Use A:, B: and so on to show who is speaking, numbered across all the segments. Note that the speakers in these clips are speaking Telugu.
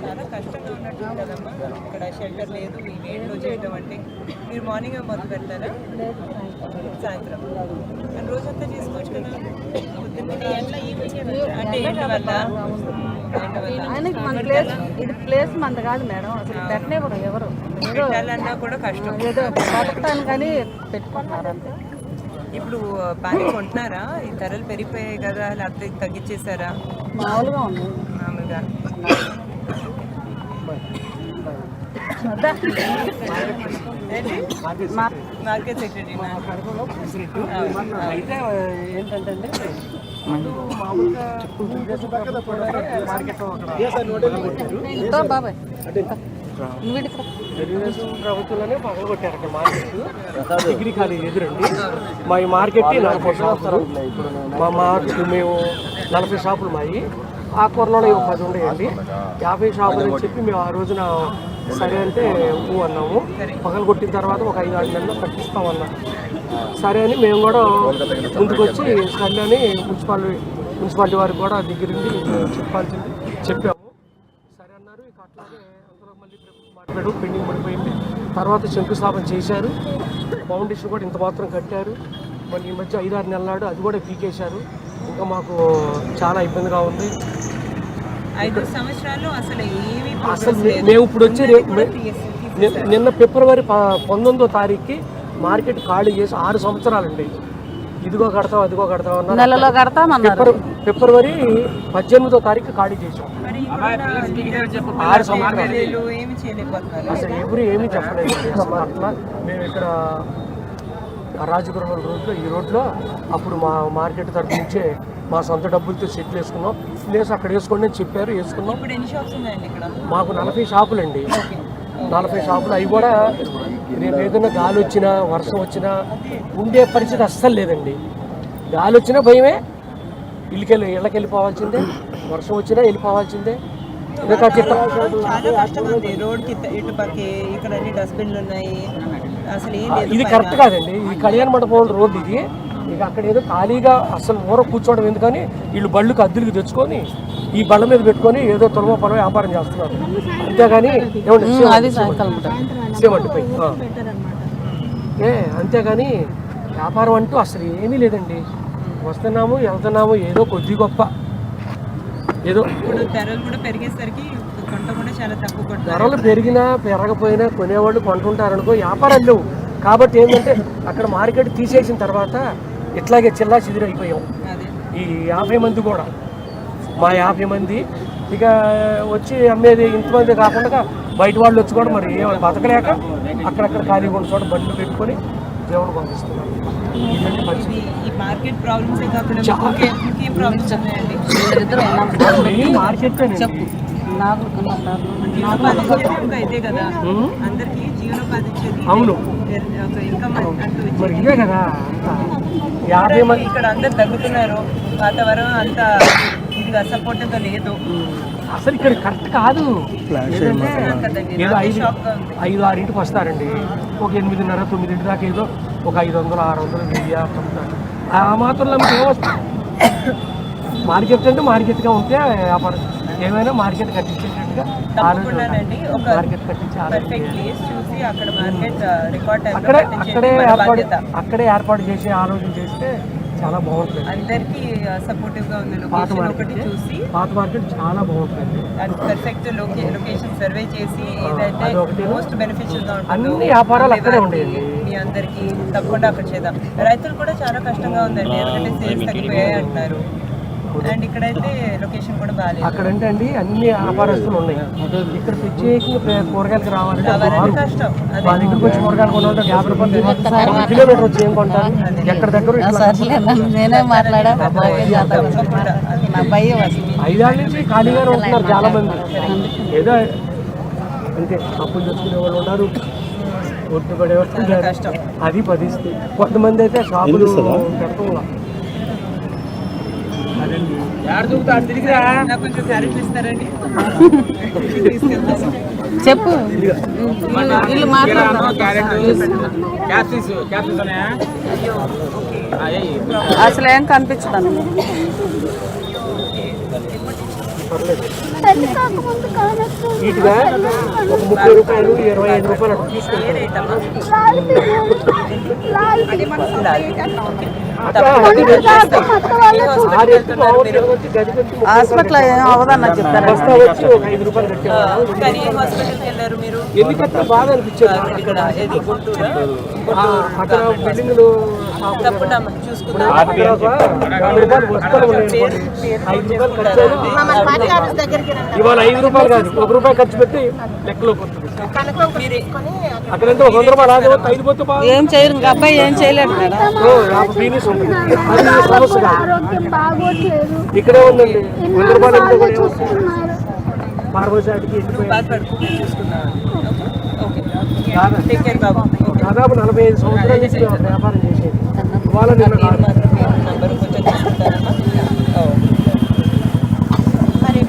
A: చాలా కష్టంగా ఉన్నట్టు కదమ్మా ఇక్కడ షెల్టర్ లేదు మీ వేడిలో చేయడం అంటే మీరు మార్నింగ్ మొదలు పెడతారా సాయంత్రం రోజంతా చేసుకోవచ్చు కదా పొద్దున్న అంటే ఏంటి వల్ల
B: ఆయనకి మన ప్లేస్ ఇది ప్లేస్ మనది కాదు మేడం. అసలు పెట్టనివ్వరు ఎవరు? ఏదో
A: పెట్టాలన్నా కూడా కష్టం.
B: ఏదో కానీ పెట్టుకుంటున్నారు అంతే
A: ఇప్పుడు బాగా కొంటున్నారా? ఈ ధరలు పెరిగిపోయాయి కదా లేకపోతే తగ్గించేసారా
B: మామూలుగా ఉంది.
A: మామూలుగా. మార్కెట్ సెక్రటరీ
C: అయితే ఏంటంటే మార్కెట్
B: బాబాయ్
C: ప్రభుత్వంలోనే మార్కెట్ డిగ్రీ కాలేజ్ ఎదురండి మా ఈ మార్కెట్ నలభై షాపులు మా మార్కెట్ మేము నలభై షాపులు మాయి ఆ కూరలో ఒక పది ఉండేయండి యాభై షాపులు అని చెప్పి మేము ఆ రోజున సరే అంటే ఊ అన్నాము పగలు కొట్టిన తర్వాత ఒక ఐదు ఆరు నెలలు కట్టిస్తామన్నాం సరే అని మేము కూడా ముందుకు వచ్చి సరే అని మున్సిపాలిటీ మున్సిపాలిటీ వారికి కూడా దగ్గరుండి చెప్పాల్సింది. చెప్పాము. సరే అన్నారు. ఇక అట్లాగే అందులో మళ్ళీ మాట్లాడు. పెండింగ్ పడిపోయింది. తర్వాత శంకుస్థాపన చేశారు. ఫౌండేషన్ కూడా ఇంత మాత్రం కట్టారు. మళ్ళీ ఈ మధ్య ఐదారు నెలల నాడు అది కూడా పీకేశారు. ఇంకా మాకు చాలా ఇబ్బందిగా ఉంది.
A: అసలు
C: మేము ఇప్పుడు వచ్చి నిన్న ఫిబ్రవరి పంతొమ్మిదో తారీఖుకి మార్కెట్ ఖాళీ చేసి ఆరు సంవత్సరాలండి. ఇదిగో కడతాం అదిగో కడతాం
B: నెలలో కడతామన్నారు
C: ఫిబ్రవరి ఫిబ్రవరి పద్దెనిమిదో తారీఖు ఖాళీ చేసాం. ఆరు సంవత్సరాలు. అసలు ఎవరు ఏమీ చెప్పలేదు. అట్లా మేము ఇక్కడ రాజగృహ రోడ్లో ఈ రోడ్లో అప్పుడు మా మార్కెట్ తరఫు నుంచే మా సొంత డబ్బులతో సెటిల్ వేసుకున్నాం. ప్లేస్ అక్కడ వేసుకోండి అని చెప్పారు వేసుకున్నాం.
A: ఇప్పుడు ఎన్ని షాప్స్ ఉన్నాయండి ఇక్కడ?
C: మాకు నలభై షాపులండి. నలభై షాపులు అవి కూడా రేపు ఏదైనా గాలి వచ్చినా వర్షం వచ్చినా ఉండే పరిస్థితి అస్సలు లేదండి. గాలి వచ్చినా భయమే. ఇళ్ళకెళ్ళి ఇళ్ళకి వెళ్ళిపోవాల్సిందే వర్షం వచ్చినా వెళ్ళిపోవాల్సిందే. ఇంకా చిత్త
A: చాలా కష్టంగా ఉంది రోడ్కి ఇటు పక్కే ఇక్కడ అన్ని డస్ట్బిన్లు ఉన్నాయి. అసలు ఏం లేదు
C: ఇది కరెక్ట్ కాదండి. ఈ కళ్యాణ మండపం రోడ్డు ఇది. ఇక అక్కడ ఏదో ఖాళీగా అసలు ఊర కూర్చోవడం ఎందుకని వీళ్ళు బళ్ళుకి అద్దెలకు తెచ్చుకొని ఈ బళ్ళ మీద పెట్టుకొని ఏదో తులమ పొలం వ్యాపారం చేస్తున్నారు. అంతేగాని ఏమండి
B: అది
C: ఏ అంతేగాని వ్యాపారం అంటూ అసలు ఏమీ లేదండి. వస్తున్నాము వెళ్తున్నాము ఏదో కొద్ది గొప్ప. ఏదో
A: ధరలు
C: పెరిగినా పెరగపోయినా కొనేవాళ్ళు కొంటుంటారు అనుకో వ్యాపారాలు లేవు. కాబట్టి ఏంటంటే అక్కడ మార్కెట్ తీసేసిన తర్వాత ఇట్లాగే చిల్లా చిదిరైపోయాం ఈ యాభై మంది కూడా. మా యాభై మంది ఇక వచ్చి అమ్మేది ఇంతమంది కాకుండా బయట వాళ్ళు వచ్చి కూడా మరి ఏమైనా బతకలేక అక్కడక్కడ ఖాళీగా ఉన్న చోట బండ్లు పెట్టుకొని దేవుడు పంపిస్తున్నారు.
A: మార్కెట్ ప్రాబ్లమ్స్
C: అవును. మరి ఇదే కదా. అంతా యాభై మంది
A: ఇక్కడ అందరు తగ్గుతున్నారు. వాతావరణం అంత లేదు.
C: అసలు ఇక్కడ కరెక్ట్ కాదు. ఏదో ఐదు ఐదు ఆరింటికి వస్తారండి. ఒక ఎనిమిదిన్నర తొమ్మిదింటి దాకా ఏదో ఒక ఐదు వందలు ఆరు వందలు వెయ్యి. ఆ మాత్రంలో మీకు ఏమొస్తుంది మార్కెట్ అంటే మార్కెట్గా ఉంటే వ్యాపారం. ఏమైనా మార్కెట్ కట్టించేటట్టుగా మార్కెట్ కట్టించి ఆలోచన
A: పర్ఫెక్ట్ ప్లేస్ చూసి అక్కడ మార్కెట్ రికార్డ్ టైంలో
C: అక్కడే ఏర్పాటు అక్కడే ఏర్పాటు చేసి ఆలోచన చేస్తే చాలా బాగుంటుంది
A: అందరికి సపోర్టివ్గా ఉంది
C: పాత
A: లొకేషన్ ఒకటి
C: మార్కెట్
A: చూసి
C: పాత మార్కెట్ చాలా బాగుంటుంది
A: అది పర్ఫెక్ట్ లొకేషన్ సర్వే చేసి ఏదైతే. మోస్ట్ బెనిఫిషియల్గా ఉంటుందో
C: అన్ని వ్యాపారాలు అక్కడే ఉండేయండి.
A: మీ అందరికి తప్పకుండా అక్కడ చేద్దాం రైతులు కూడా చాలా కష్టంగా ఉందండి ఎందుకంటే సేల్స్ తగ్గిపోయాయి అంటున్నారు అండ్ ఇక్కడైతే లొకేషన్ కూడా బాగాలేదు.
C: అక్కడంటే అండి అన్ని వ్యాపారస్తులు ఉన్నాయి. ఇక్కడ ప్రత్యేకంగా ప్రే- కూరగాయలకి రావాలంటే.
A: కష్టం.
C: మా దగ్గరికి వచ్చి కూరగాయలు కొనాలంటే యాభై రూపాయలు కిలోమీటర్ వచ్చి ఏం కొంటారు? ఎక్కడ దగ్గర
B: నేనే మాట్లాడా
C: ఐదేళ్ళ నుంచి ఖాళీగానే ఉంటున్నారు చాలా మంది. ఏదో అంతే అప్పులు తెచ్చుకునే వాళ్ళు ఉన్నారు ఒట్టు పడే వాళ్ళు ఉన్నారు.
A: కష్టం.
C: అది పరిస్థితి. కొంతమంది అయితే షాపులు పెడతా.
B: చెప్పు. వీళ్ళు అసలు ఏం కనిపించదు
C: నీట్గా ఒక ముప్పై రూపాయలు ఇరవై ఐదు రూపాయలు తీసుకుంటాం
A: హాస్పిటల్
B: అవ్వదన్న చెప్తారు?
A: కానీ హాస్పిటల్కి వెళ్ళారు మీరు? ఇక్కడ ఏది గుంటూరా? తప్పకుండా చూసుకుందాం.
C: ఇవాళ ఐదు రూపాయలు కాదు ఒక రూపాయి ఖర్చు పెట్టి లెక్కలోకి వస్తుంది.
A: మీరే
C: అక్కడంటే ఒక వంద రూపాయలు ఐదు పోతే బాగా
B: ఏం చేయరు ఇంకా అబ్బాయి ఏం చేయలేడు మేడం
C: ఓ, యాభై బీనీస్ ఉంటుంది అది ఈ సమస్య కాదు.
D: ఆరోగ్యం బాగోట్లేదు.
C: ఇక్కడే ఉందండి. వంద రూపాయలు ఎంత కూడా ఏమొస్తుంది?
D: చూస్తున్నారు
C: దాదాపు నలభై ఐదు సంవత్సరాల నుంచి వ్యాపారం చేసేది. ఇవాళ నిన్న కాదు.
A: మాత్రం పేరు నంబర్ కొంచెం తీసుకుంటారమ్మా ఓ. మరి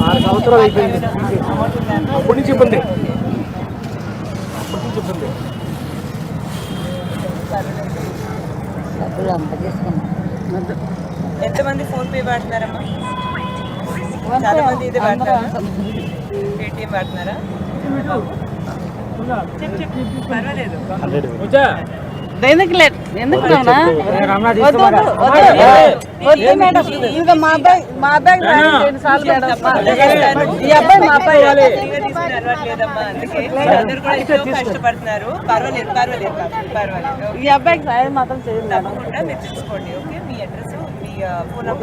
C: ఆరు సంవత్సరాలు అయిపోయింది. అప్పటి నుంచి ఇబ్బంది. అప్పటి నుంచి ఇబ్బంది.
A: ఎంతమంది ఫోన్ పే వాడుతున్నారమ్మా? చాలా మంది ఇది వాడతారా పేటిఎం వాడుతున్నారా? చెప్పు చెప్పు పర్వాలేదు.
B: ఎందుకు లేదు? ఎందుకు రావునా? వద్దు, వద్దు, వద్దు. వద్దు మేడం. ఇంకా మా అబ్బాయి మా అబ్బాయి మేడం. ఈ అబ్బాయి మా అబ్బాయి
A: కష్టపడుతున్నారు. పర్వాలేదు పర్వాలేదు పర్వాలేదు.
B: ఈ అబ్బాయికి సాయం మాత్రం చేయండి మేడం.
A: మీరు తెలుసుకోండి ఓకే?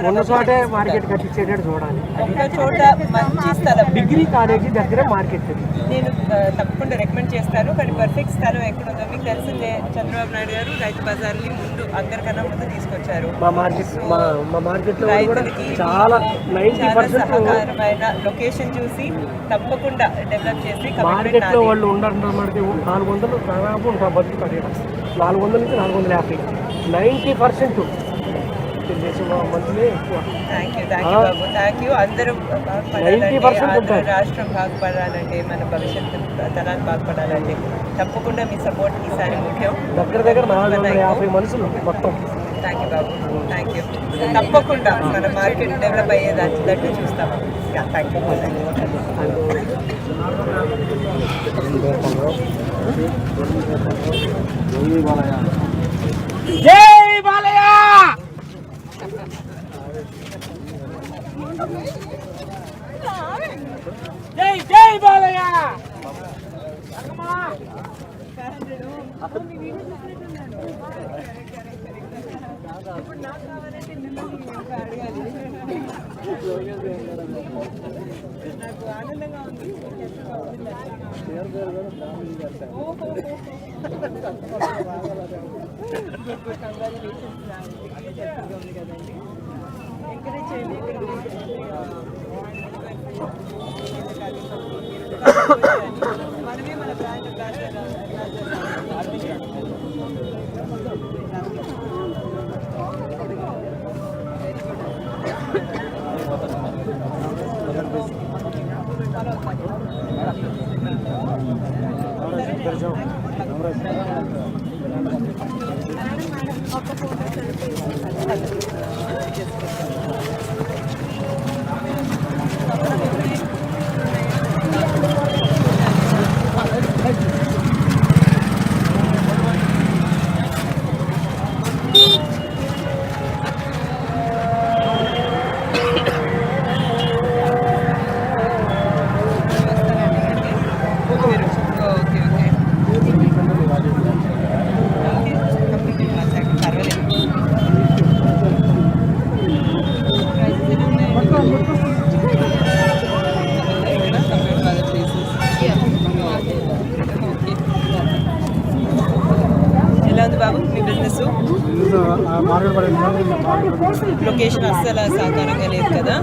C: ఉన్న చోటే మార్కెట్ కట్టించేటట్టు చూడాలి.
A: చోట మంచి స్థలం.
C: డిగ్రీ కాలేజీ దగ్గరే మార్కెట్.
A: నేను తప్పకుండా రికమెండ్ చేస్తాను. కానీ పర్ఫెక్ట్ స్థలం ఎక్కడ ఉందో మీకు తెలిసిందే. చంద్రబాబు నాయుడు గారు రైతు బజార్ని ముందు అందరికన్నా ముందు తీసుకొచ్చారు.
C: మా మార్కెట్ మా మా మార్కెట్లో వాళ్ళు కూడా
A: రైతులకి
C: చాలా నైంటీ
A: చాలా
C: పర్సెంట్
A: సహకారమైన లొకేషన్ చూసి తప్పకుండా డెవలప్ చేసి
C: మార్కెట్లో వాళ్ళు మనకి నాలుగు వందలు దాదాపు ఉంటారు బతుకుతారు. నాలుగు వందల నుంచి నాలుగు వందల యాభై. Ninety percent
A: thank you thank you Babu. Thank you అందరూ బాగుపడాలంటే
C: 90%
A: ఆంధ్ర
C: ఉంటారు.
A: రాష్ట్రం బాగుపడాలంటే మన భవిష్యత్తు తరాలు బాగుపడాలంటే తప్పకుండా మీ సపోర్ట్ ఈసారి ముఖ్యం.
C: దగ్గర దగ్గర యాభై మనుషులు మొత్తం.
A: థ్యాంక్ యూ బాబు. థ్యాంక్ యూ తప్పకుండా మన మార్కెట్ డెవలప్ అయ్యేదాన్ని చూస్తాము థ్యాంక్ యూ
C: జై బాలయ్య! జై జై బాలయ్య!
A: నాకు ఆనందంగా ఉంది ఎంకరేజ్ మనమే మన బ్రాండ్ బ్రాండ్ లొకేషన్ అస్సలు సహకారంగా లేదు కదా.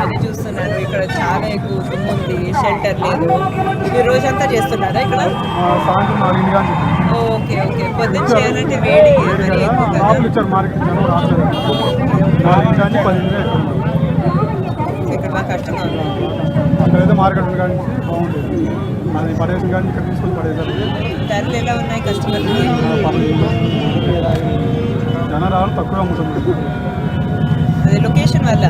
A: అది చూస్తున్నాను. ఇక్కడ చాలా ఎక్కువ ఉంది షెల్టర్ లేదు. మీరు రోజంతా చేస్తున్నారా ఇక్కడ? Okay okay. పొద్దున్న చేయాలంటే వేడి ఎక్కువ ఇక్కడ బాగా కష్టంగా ఉంది.
E: మార్కెట్ ఉంది కానీ బాగుంటుంది. అది పడేసి కానీ ఇక్కడ తీసుకొని పడేసరికి
A: ధరలు ఎలా ఉన్నాయి కస్టమర్కి
E: జనాలు తక్కువ అమ్ముతుంది
A: అది లొకేషన్ వల్ల.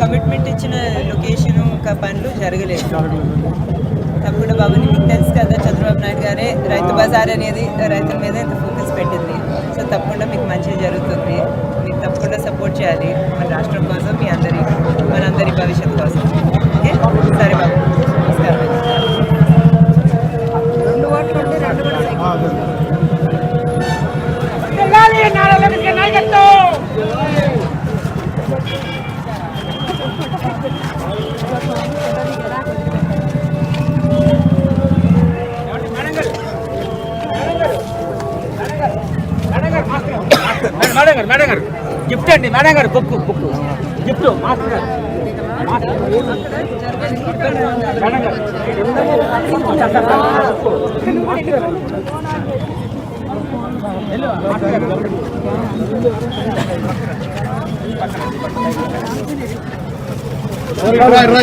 A: కమిట్మెంట్ ఇచ్చిన లొకేషన్ పనులు జరగలేదు. తప్పకుండా బాబుని మీకు తెలుసు కదా చంద్రబాబు నాయుడు గారే రైతు బజార్ అనేది రైతుల మీద ఇంత ఫోకస్ పెట్టింది. సో తప్పకుండా మీకు మంచిగా జరుగుతుంది. మీకు తప్పకుండా సపోర్ట్ చేయాలి. మన రాష్ట్రం కోసం మీ అందరి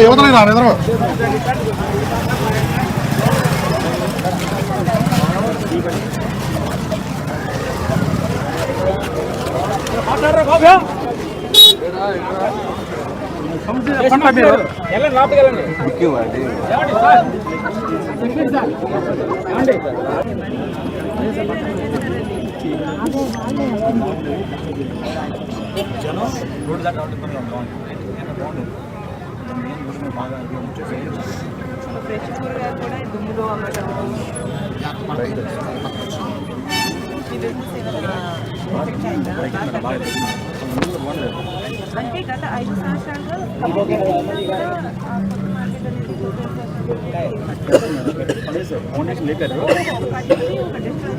E: యువతలైనా ఎదురు
C: వెళ్ళండి లోపలికి వెళ్ళండి ఏమండి సార్? చెప్పండి సార్. ఏమండి?
A: ఫ్రెష్ కూరగాయలు కూడా దుమ్ములో అమ్మటం? బాగా అంటే గత ఐదు సంవత్సరాలుగా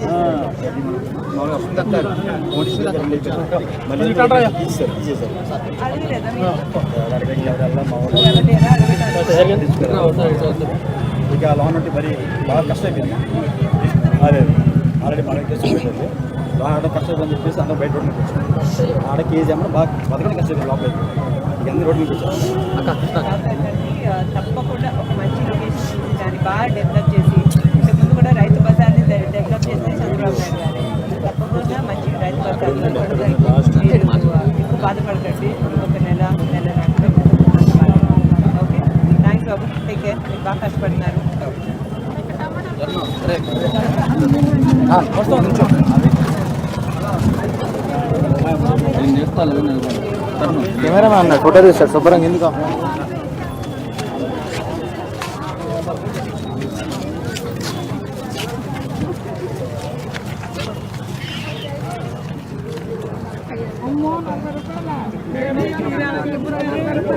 A: ఆ కొత్త మార్కెట్
D: ఇక లోన్ ఉంటే మరి బాగా కష్టమైపోయింది అదే ఆల్రెడీ మనకి కష్టమైపోయింది బాగా ఆడ కష్టం అని చెప్పేసి అందరూ బయట రోడ్డు మీద వచ్చారు ఆడ కేజీ అమ్మ బాగా బతకడం కష్టమైంది లోపలికి ఇక అందరూ రోడ్డు నుంచి వచ్చారు
A: తప్పకుండా ఒక మంచి లొకేషన్ దాన్ని బాగా డెవలప్ చేసి ఇంతకుముందు కూడా రైతు బజార్ని డెవలప్ చేస్తే చంద్రబాబు నాయుడు గారు. తప్పకుండా మంచి రైతు బజార్లో ఎక్కువ బాధపడకండి. ఒక నెల నెల ఓకే. థ్యాంక్స్ బాబు. టేక్ కేర్ మీరు బాగా కష్టపడినారు.
D: కెమెరా అన్న ఫోటో తీస్తారు. శుభ్రంగా ఎందుకు?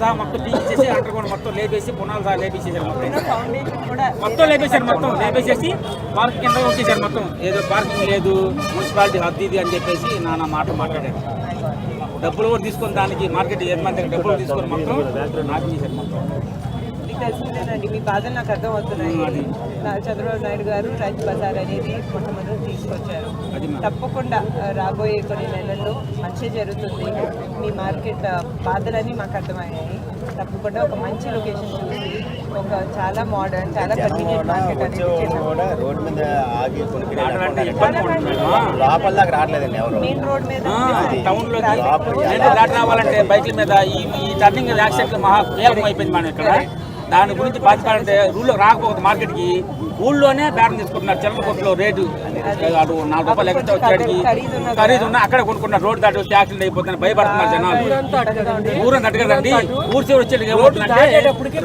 F: సహా మొత్తం తీసేసి అండర్ గ్రౌండ్ మొత్తం లేపేసి పునాలు సహా లేపేసేసారు మొత్తం. మొత్తం లేపేశారు మొత్తం లేపేసేసి పార్క్ కింద వచ్చేసారు మొత్తం. ఏదో పార్కింగ్ లేదు మున్సిపాలిటీ హద్దు ఇది అని చెప్పేసి నాన్న మాట మాట్లాడారు. డబ్బులు కూడా తీసుకొని దానికి మార్కెట్ యజమాని డబ్బులు తీసుకొని మొత్తం నాకు చేశారు మొత్తం.
A: తెలిసిందేనండి మీ బాధలు నాకు అర్థం అవుతున్నాయి నా- చంద్రబాబు నాయుడు గారు రైతు బజార్ అనేది మొట్టమొదటి తీసుకొచ్చారు. తప్పకుండా రాబోయే కొన్ని నెలల్లో మంచి జరుగుతుంది. మీ మార్కెట్ బాధలన్నీ మాకు అర్థమయ్యాయి. తప్పకుండా ఒక మంచి లొకేషన్ చూసి ఒక చాలా మోడర్న్ చాలా కన్వీనియంట్ మార్కెట్
D: రోడ్డు మీద ఆగి లోపల దాకా రావట్లేదండి ఎవరు.
A: మెయిన్ రోడ్ మీద
F: టౌన్లో దాటి రావాలంటే బైక్ల మీద ఈ ఈ టర్నింగ్ యాక్సిడెంట్ మహా కీలకం అయిపోయింది మనం ఇక్కడ. దాని గురించి బాధించాలంటే రూల్లో రాకపోతే మార్కెట్కి ఊళ్ళోనే బేరం తీసుకుంటున్నారు. చిల్లర రేటు అటు నాలుగు రూపాయలు ఎక్కడ వచ్చాడికి ఖరీదు ఉన్నా అక్కడ కొనుక్కున్నారు. రోడ్డు దాటి వస్తే యాక్సిడెంట్ అయిపోతుంది భయపడుతున్నారు జనాలు. ఊరంతా అటు కదండి ఊరు చివరి వచ్చేది ఏమవుతుందంటే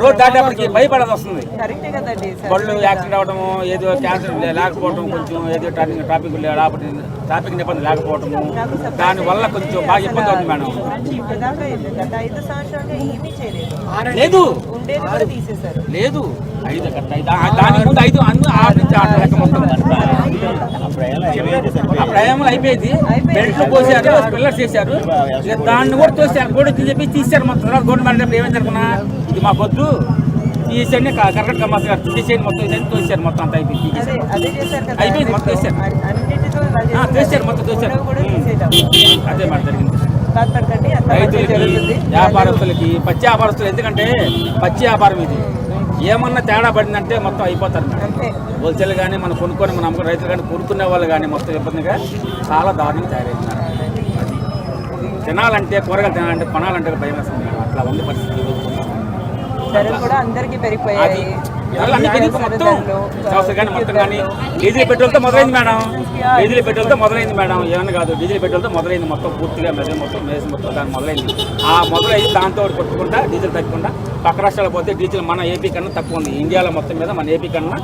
F: రోడ్డు దాటేపటికి భయపడేది వస్తుంది. బళ్ళు యాక్సిడెంట్ అవడము ఏదో క్యాన్సర్ లేకపోవడం కొంచెం ఏదో ట్రాఫిక్ ట్రాఫిక్ లేకపోతే ట్రాఫిక్ నిబంధన లేకపోవడము దాని వల్ల కొంచెం బాగా ఇబ్బంది అవుతుంది మేడం. లేదు. లేదు. ఐదు దానికి ముందు ఐదు అందు ఆ నుంచి ఆట లెక్క మొత్తం. ఆ ప్రయాణం అయిపోయింది. బెల్ట్లు పోసారు పిల్లర్స్ చేశారు ఇక దాన్ని కూడా తోసారు కూడా చెప్పి తీశారు మొత్తం. తర్వాత గవర్నమెంట్ అప్పుడు ఏమైంది అనుకున్నా? ఇది మాకు వద్దు తీసేయండి కరెక్ట్ కమ్మస్ గారు తీసేయండి మొత్తం. ఇదని తోసారు మొత్తం అంతా అయిపోయింది. అయిపోయింది, మొత్తం చేశారు. తోసారు మొత్తం తోసారు. అదే మాట జరిగింది. రైతులకి వ్యాపారస్తులకి పచ్చి వ్యాపారస్తులు. ఎందుకంటే పచ్చి వ్యాపారం ఇది. ఏమన్నా తేడా పడిందంటే మొత్తం అయిపోతారు హోల్సేల్ కానీ మనం కొనుక్కొని మన అమ్ముకునే రైతులు కానీ కొనుక్కునే వాళ్ళు కానీ మొత్తం ఇబ్బందిగా చాలా దారుణంగా తయారైతున్నారు. అది తినాలంటే కూరగాయలు తినాలంటే కొనాలంటే భయం వేస్తుంది. అట్లా ఉంది పరిస్థితి.
A: ధరలు కూడా అందరికీ
F: అది
A: పెరిగిపోయాయి
F: మొత్తం సంవత్సరం కానీ మొత్తం కానీ డీజిల్ పెట్రోల్తో మొదలైంది మేడం. డీజిల్ పెట్రోల్తో మొదలైంది మేడం. ఏమన్నా కాదు డీజిల్ పెట్రోల్తో మొదలైంది మొత్తం పూర్తిగా మెదడు మొత్తం మేసి మొత్తం దాని మొదలైంది. ఆ మొదలైంది దాంతో కొట్టుకుంటా డీజిల్ తగ్గకుండా పక్క రాష్ట్రాలు పోతే డీజిల్ మన ఏపీ కన్నా తక్కువ ఉంది. ఇండియాలో మొత్తం మీద మన ఏపీ కన్నా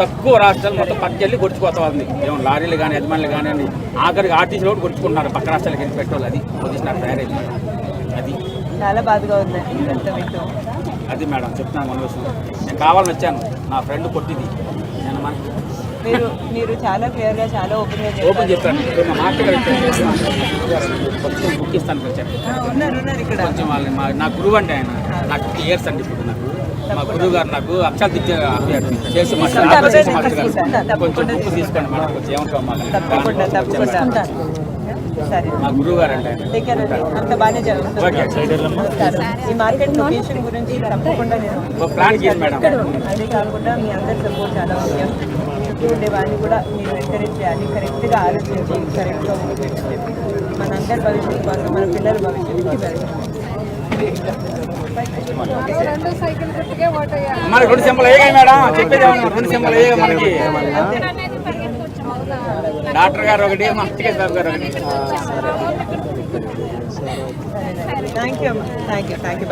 F: తక్కువ రాష్ట్రాలు మొత్తం పట్టుకెళ్ళి కొట్టుకుపోతా ఉంది. ఏమో లారీలు కానీ యజమానులు కానీ ఆఖరికి ఆర్టీసీలో కూడా కొట్టుకుంటున్నారు పక్క రాష్ట్రాలకి వెళ్ళి పెట్రోల్ అది పొజిషన్ తయారైంది మేడం. అది.
A: చాలా బాధగా వింటూ
F: అది మేడం చెప్తున్నాను మన విషయం నేను కావాలని వచ్చాను. నా ఫ్రెండ్ కొట్టింది. నేను మన
A: మీరు మీరు చాలా క్లియర్గా చాలా ఓపెన్
F: ఓపెన్ చెప్పాను ఇప్పుడు మా మార్కెట్ కొంచెం బుక్ ఇస్తాను వచ్చాను కొంచెం వాళ్ళని మా నా గురువు అంటే ఆయన. నాకు ఇయర్స్ అండి ఇప్పుడు నాకు. మా గురువు గారు నాకు అక్షరాలు తెచ్చి. చేసి. కొంచెం బుక్ తీసుకోండి మేడం కొంచెం ఏమంటాం మాకు?
A: సరే. అంత బాగానే జరుగుతుంది. ఈ మార్కెట్ లొకేషన్ గురించి తప్పకుండా నేను
F: మేడం.
A: అదే కాకుండా మీ అందరి సపోర్ట్ చాలా ముఖ్యం. చుట్టూ ఉండే వాడిని కూడా మీరు ఎంకరేజ్ చేయాలి. కరెక్ట్గా ఆలోచించి కరెక్ట్గా మనందరి భవిష్యత్తు కోసం మన పిల్లల భవిష్యత్తు
F: మరి రెండు సింబల్ మేడం. చెప్పేది? రెండు సింబల్ మనకి. డాక్టర్ గారు ఒకటి టికెట్ బాబు గారు ఒకటి.
A: థ్యాంక్ యూ అమ్మా. థ్యాంక్ యూ థ్యాంక్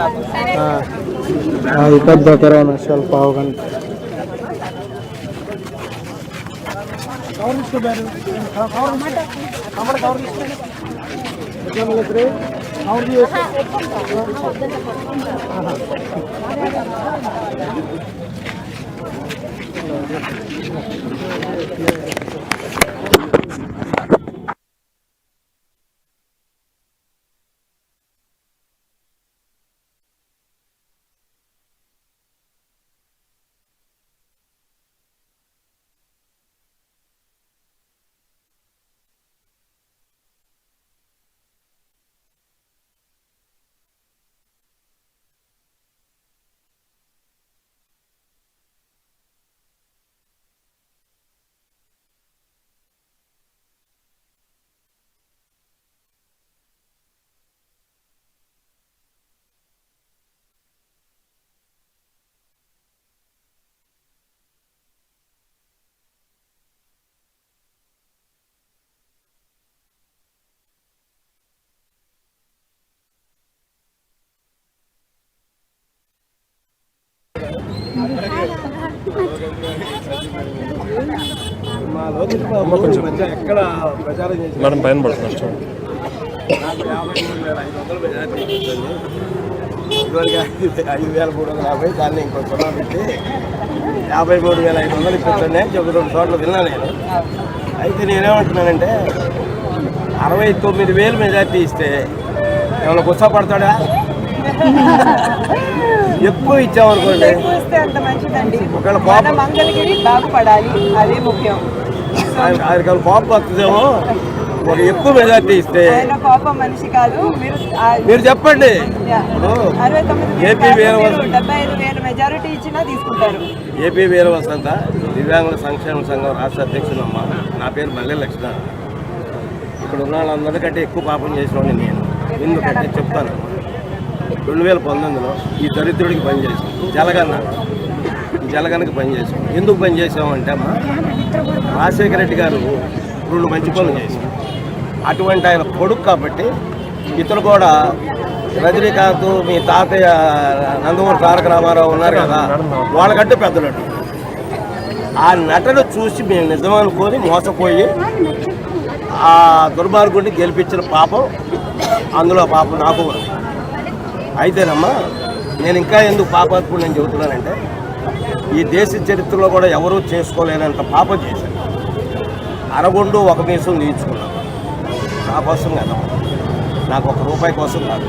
E: కొంచెం. ఎక్కడ ప్రచారం చేసి
G: మేడం పైన పడుతున్నారు చూడండి
E: యాభై మూడు వేల ఐదు
G: వేల మూడు వందల యాభై దాన్ని ఇంకో సున్నా పెట్టి యాభై మూడు వేల ఐదు వందలు ఇప్పించండి అని చెప్పి రెండు చోట్ల విన్నా నేను అయితే నేనేమంటున్నానంటే అరవై తొమ్మిది వేలు మెజార్టీ ఇస్తే ఏమైనా గుసపడతాడా ఎక్కువ ఇచ్చామనుకోండి.
A: ఎక్కువ ఇస్తే అంత మంచిదండి.
G: ఒకవేళ
A: మన
G: కోపం
A: మంగళగిరి బాగుపడాలి అదే ముఖ్యం.
G: ఆయన- కోపం వస్తుందేమో. ఒక ఎక్కువ మెజార్టీ ఇస్తే.
A: కోపం మనిషి కాదు. మీరు
G: చెప్పండి. ఏపీ
A: మెజారిటీ ఇచ్చినా తీసుకుంటారు.
G: ఏపీ వీర వసంత దివ్యాంగుల సంక్షేమ సంఘం రాష్ట్ర అధ్యక్షుడమ్మ. నా పేరు మల్లె లక్ష్మణ. ఇక్కడ ఉన్న వాళ్ళందరికంటే ఎక్కువ పాపం చేసినవాడిని నేను. ఎందుకంటే చెప్తాను. రెండు వేల పంతొమ్మిదిలో ఈ దరిద్రుడికి పనిచేసాం జలగన్న. జలగన్నకి పనిచేసాం ఎందుకు పనిచేసామంటే అమ్మ రాజశేఖర రెడ్డి గారు రెండు మంచి పనులు చేశారు. అటువంటి ఆయన కొడుకు కాబట్టి ఇతను కూడా రజనీకాంత్ మీ తాతయ్య నందమూరి తారక రామారావు ఉన్నారు కదా వాళ్ళకంటే పెద్ద నటుడు ఆ నటన చూసి మేము నిజమనుకొని మోసపోయి ఆ దుర్మార్గుడిని గెలిపించిన పాపం అందులో పాపం నాకు అయితేనమ్మా నేను ఇంకా ఎందుకు పాపాత్ముడు నేను చెబుతున్నానంటే ఈ దేశ చరిత్రలో కూడా ఎవరూ చేసుకోలేనంత పాపం చేశాను అరగొండు ఒక మీసం తీయించుకున్నాను నా కోసం కదా. నాకు ఒక రూపాయి కోసం కాదు.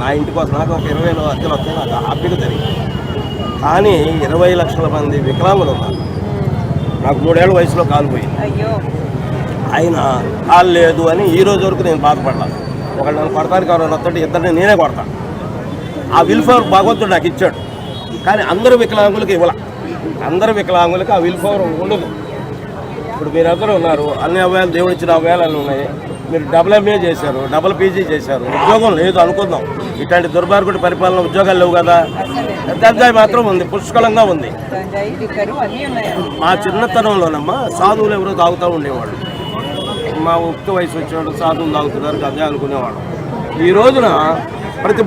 G: నా ఇంటి కోసం నాకు ఒక ఇరవై వేలు అద్దెలు వస్తే నాకు హ్యాపీగా జరిగింది. కానీ ఇరవై లక్షల మంది వికలాంగులు ఉన్నారు. నాకు మూడేళ్ళ వయసులో కాలు పోయింది.
A: అయ్యో.
G: ఆయన కాలు లేదు అని ఈ రోజు వరకు నేను బాధపడలా. ఒకళ్ళు నన్ను కొడతానికి ఎవరైనా వస్తుంటే ఇద్దరిని నేనే కొడతాను ఆ విల్ పవర్ భగవంతుడు నాకు ఇచ్చాడు. కానీ అందరు వికలాంగులకు ఇవ్వాల. అందరు వికలాంగులకు ఆ విల్ పవర్ ఉండదు. ఇప్పుడు మీరందరూ ఉన్నారు. అన్ని అవయాలు దేవుడు ఇచ్చిన అవయాలు ఉన్నాయి. మీరు డబుల్ ఎంఏ చేశారు డబుల్ పీజీ చేశారు. ఉద్యోగం లేదు అనుకుందాం. ఇట్లాంటి దుర్మార్గుడి పరిపాలన ఉద్యోగాలు లేవు కదా. గంజాయి మాత్రం ఉంది. పుష్కలంగా ఉంది. మా చిన్నతనంలోనమ్మా సాధువులు ఎవరో తాగుతూ ఉండేవాళ్ళు. మా ఉక్త వయసు వచ్చేవాడు సాధువులు తాగుతున్నారు గంజాయి అనుకునేవాడు ఈ రోజున